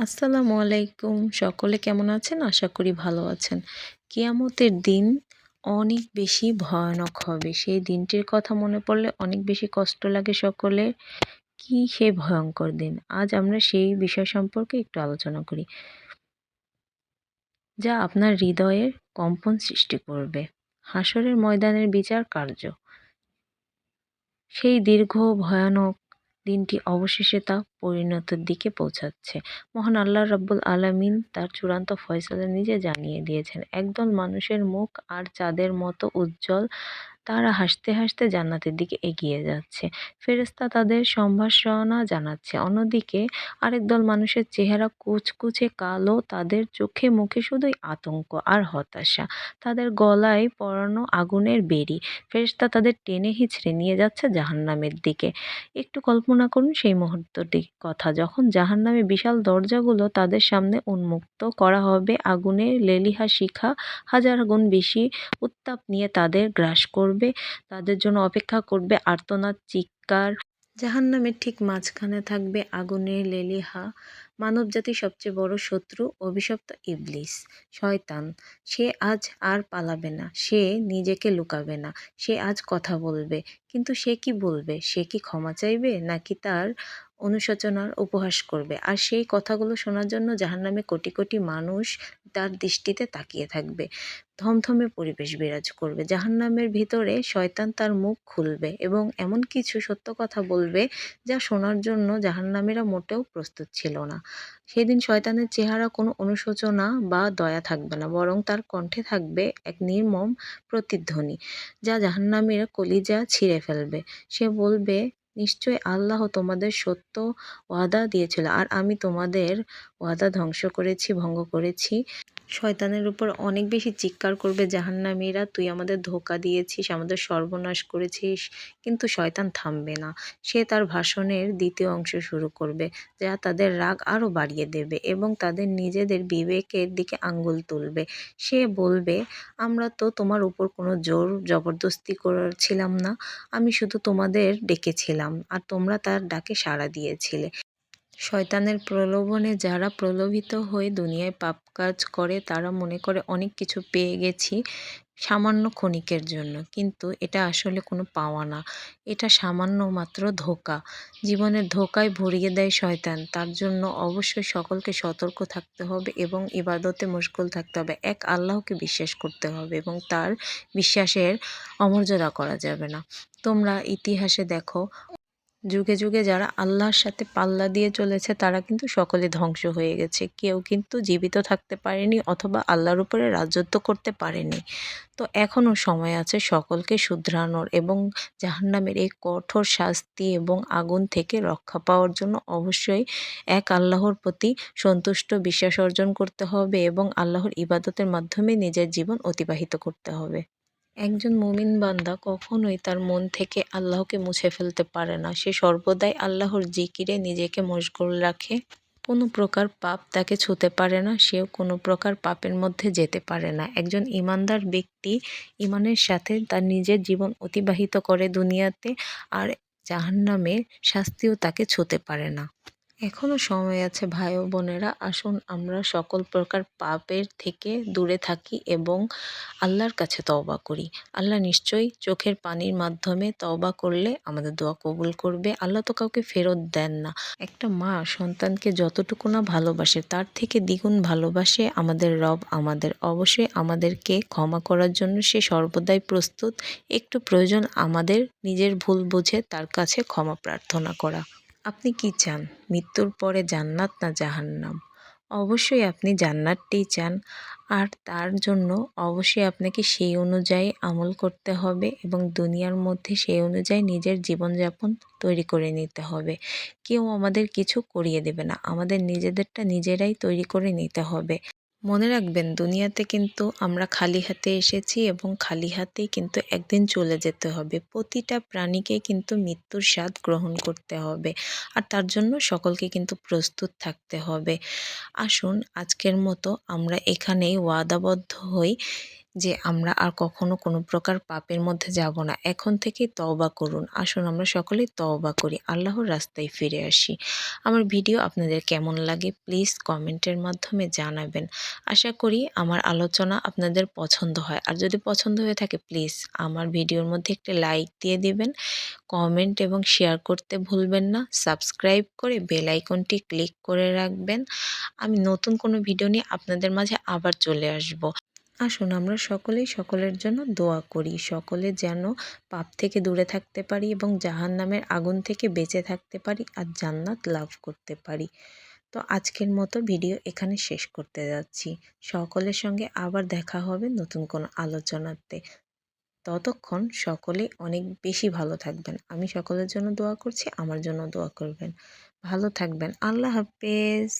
আসসালামু আলাইকুম। সকলে কেমন আছেন? আশা করি ভালো আছেন। কিয়ামতের দিন অনেক বেশি ভয়ানক হবে। সেই দিনটির কথা মনে পড়লে অনেক বেশি কষ্ট লাগে সকলে কি সে ভয়ঙ্কর দিন! আজ আমরা সেই বিষয় সম্পর্কে একটু আলোচনা করি, যা আপনার হৃদয়ের কম্পন সৃষ্টি করবে। হাসরের ময়দানের বিচার কার্য। সেই দীর্ঘ, ভয়ানক দিনটি অবশেষে তা পরিণতির দিকে পৌঁছাচ্ছে। মহান আল্লাহ রব্বুল আলামিন তার চূড়ান্ত ফয়সালা নিজে জানিয়ে দিয়েছেন, একদল মানুষের মুখ আর চাঁদের মতো উজ্জ্বল তারা হাসতে হাসতে জান্নাতের দিকে এগিয়ে যাচ্ছে। ফেরেশতা তাদের সম্ভাষণা জানাচ্ছে। অন্যদিকে আরেক দল মানুষের চেহারা কুচকুচে কালো, তাদের চোখে মুখে শুধুই আতঙ্ক আর হতাশা। তাদের গলায় পরানো আগুনের বেরি ফেরেশতা তাদের টেনে হিচড়ে নিয়ে যাচ্ছে জাহান্নামের দিকে। একটু কল্পনা করুন সেই মুহূর্তটি কথা। যখন জাহান্নামে বিশাল দরজাগুলো তাদের সামনে উন্মুক্ত করা হবে আগুনের লেলিহা শিখা হাজার গুণ বেশি উত্তাপ নিয়ে তাদের গ্রাস করবে। তাদের জন্য অপেক্ষা করবে আর্তনাদ, চিৎকার। জাহান্নামের ঠিক মাঝখানে থাকবে আগুনের লেলিহা মানবজাতির সবচেয়ে বড় শত্রু, অভিশপ্ত ইবলিস। শয়তান, সে আজ আর পালাবে না, সে নিজেকে লুকাবে না, সে আজ কথা বলবে, কিন্তু সে কি বলবে? সে কি ক্ষমা চাইবে? নাকি তার অনুশোচনার উপহাস করবে। আর সেই কথাগুলো শোনার জন্য জাহান্নামে কোটি কোটি মানুষ তার দৃষ্টিতে তাকিয়ে থাকবে। থমথমে পরিবেশ বিরাজ করবে। জাহান্নামের ভিতরে শয়তান তার মুখ খুলবে এবং এমন কিছু সত্য কথা বলবে যা শোনার জন্য জাহান্নামীরা মোটেও প্রস্তুত ছিল না। সেদিন শয়তানের চেহারা কোনো অনুশোচনা বা দয়া থাকবে না, বরং তার কণ্ঠে থাকবে এক নির্মম প্রতিধ্বনি, যা জাহান্নামীর কলিজা ছিঁড়ে ফেলবে। সে বলবে নিশ্চয় আল্লাহ তোমাদের সত্য ওয়াদা দিয়েছিল আর আমি তোমাদের ওয়াদা ধ্বংস করেছি ভঙ্গ করেছি। শয়তানের উপর অনেক বেশি চিৎকার করবে জাহান্নামীরা, তুই আমাদের ধোকা দিয়েছিস, আমাদের সর্বনাশ করেছিস। কিন্তু শয়তান থামবে না। সে তার ভাষণের দ্বিতীয় অংশ শুরু করবে, যা তাদের রাগ আরও বাড়িয়ে দেবে এবং তাদের নিজেদের বিবেকের দিকে আঙ্গুল তুলবে। সে বলবে, আমরা তো তোমার উপর কোনো জোর জবরদস্তি করছিলাম না। আমি শুধু তোমাদের ডেকেছিলাম, আর তোমরা তার ডাকে সাড়া দিয়েছিলে। শয়তানের প্রলোভনে যারা প্রলোভিত হয়ে দুনিয়ায় পাপ কাজ করে, তারা মনে করে অনেক কিছু পেয়ে গেছি সামান্য ক্ষণিকের জন্য। কিন্তু এটা আসলে কোনো পাওয়া না। এটা সামান্য মাত্র ধোকা। জীবনের ধোকায় ভরিয়ে দেয় শয়তান। তার জন্য অবশ্যই সকলকে সতর্ক থাকতে হবে এবং ইবাদতে মুশকুল থাকতে হবে। এক আল্লাহকে বিশ্বাস করতে হবে এবং তার বিশ্বাসের অমর্যাদা করা যাবে না। তোমরা ইতিহাসে দেখো যুগে যুগে যারা আল্লাহর সাথে পাল্লা দিয়ে চলেছে, তারা কিন্তু সকলে ধ্বংস হয়ে গেছে। কেউ কিন্তু জীবিত থাকতে পারেনি অথবা আল্লাহর উপরে রাজত্ব করতে পারেনি। তো এখনও সময় আছে সকলকে শুধরানোর এবং জাহান্নামের এই কঠোর শাস্তি এবং আগুন থেকে রক্ষা পাওয়ার জন্য অবশ্যই এক আল্লাহর প্রতি সন্তুষ্ট বিশ্বাস অর্জন করতে হবে এবং আল্লাহর ইবাদতের মাধ্যমে নিজের জীবন অতিবাহিত করতে হবে। একজন মুমিন বান্দা কখনোই তার মন থেকে আল্লাহকে মুছে ফেলতে পারে না। সে সর্বদাই আল্লাহর জিকিরে নিজেকে মশগুল রাখে। কোনো প্রকার পাপ তাকে ছুতে পারে না, সেও কোনো প্রকার পাপের মধ্যে যেতে পারে না। একজন ইমানদার ব্যক্তি ইমানের সাথে তার নিজের জীবন অতিবাহিত করে দুনিয়াতে আর জাহান্নামের শাস্তিও তাকে ছুতে পারে না। এখনও সময় আছে, ভাই ও বোনেরা। আসুন, আমরা সকল প্রকার পাপের থেকে দূরে থাকি এবং আল্লাহর কাছে তওবা করি। আল্লাহ নিশ্চয়ই চোখের পানির মাধ্যমে তওবা করলে আমাদের দোয়া কবুল করবে। আল্লাহ তো কাউকে ফেরত দেন না। একটা মা সন্তানকে যতটুকু না ভালোবাসে, তার থেকে দ্বিগুণ ভালোবাসে আমাদের রব আমাদের। অবশ্যই আমাদেরকে ক্ষমা করার জন্য সে সর্বদাই প্রস্তুত। একটু প্রয়োজন আমাদের নিজের ভুল বুঝে তার কাছে ক্ষমা প্রার্থনা করা। আপনি কি চান? মৃত্যুর পরে জান্নাত না জাহান্নাম? অবশ্যই আপনি জান্নাতটিই চান। আর তার জন্য অবশ্যই আপনাকে সেই অনুযায়ী আমল করতে হবে এবং দুনিয়ার মধ্যে সেই অনুযায়ী নিজের জীবনযাপন তৈরি করে নিতে হবে। কেউ আমাদের কিছু করিয়ে দেবে না। আমাদের নিজেদেরটা নিজেরাই তৈরি করে নিতে হবে। মনে রাখবেন, দুনিয়াতে কিন্তু আমরা খালি হাতে এসেছি এবং খালি হাতেই কিন্তু একদিন চলে যেতে হবে। প্রতিটা প্রাণীকে কিন্তু মৃত্যুর স্বাদ গ্রহণ করতে হবে আর তার জন্য সকলকে কিন্তু প্রস্তুত থাকতে হবে। আসুন, আজকের মতো আমরা এখানেই ওয়াদাবদ্ধ হই। যে আমরা আর কখনো কোনো প্রকার পাপের মধ্যে যাব না। এখন থেকেই তওবা করুন। আসুন আমরা সকলেই তওবা করি। আল্লাহর রাস্তায় ফিরে আসি। আমার ভিডিও আপনাদের কেমন লাগে প্লিজ কমেন্টের মাধ্যমে জানাবেন। আশা করি আমার আলোচনা আপনাদের পছন্দ হয়। আর যদি পছন্দ হয়ে থাকে প্লিজ আমার ভিডিওর মধ্যে একটি লাইক দিয়ে দিবেন। কমেন্ট এবং শেয়ার করতে ভুলবেন না। সাবস্ক্রাইব করে বেল আইকনটি ক্লিক করে রাখবেন। আমি নতুন কোনো ভিডিও নিয়ে আপনাদের মাঝে আবার চলে আসব। আসুন, আমরা সকলেই সকলের জন্য দোয়া করি। সকলে যেন পাপ থেকে দূরে থাকতে পারি এবং জাহান নামের আগুন থেকে বেঁচে থাকতে পারি আর জান্নাত লাভ করতে পারি। তো আজকের মতো ভিডিও এখানে শেষ করতে যাচ্ছি। সকলের সঙ্গে আবার দেখা হবে নতুন কোনো আলোচনাতে। ততক্ষণ সকলে অনেক বেশি ভালো থাকবেন। আমি সকলের জন্য দোয়া করছি, আমার জন্য দোয়া করবেন। ভালো থাকবেন। আল্লাহ হাফেজ।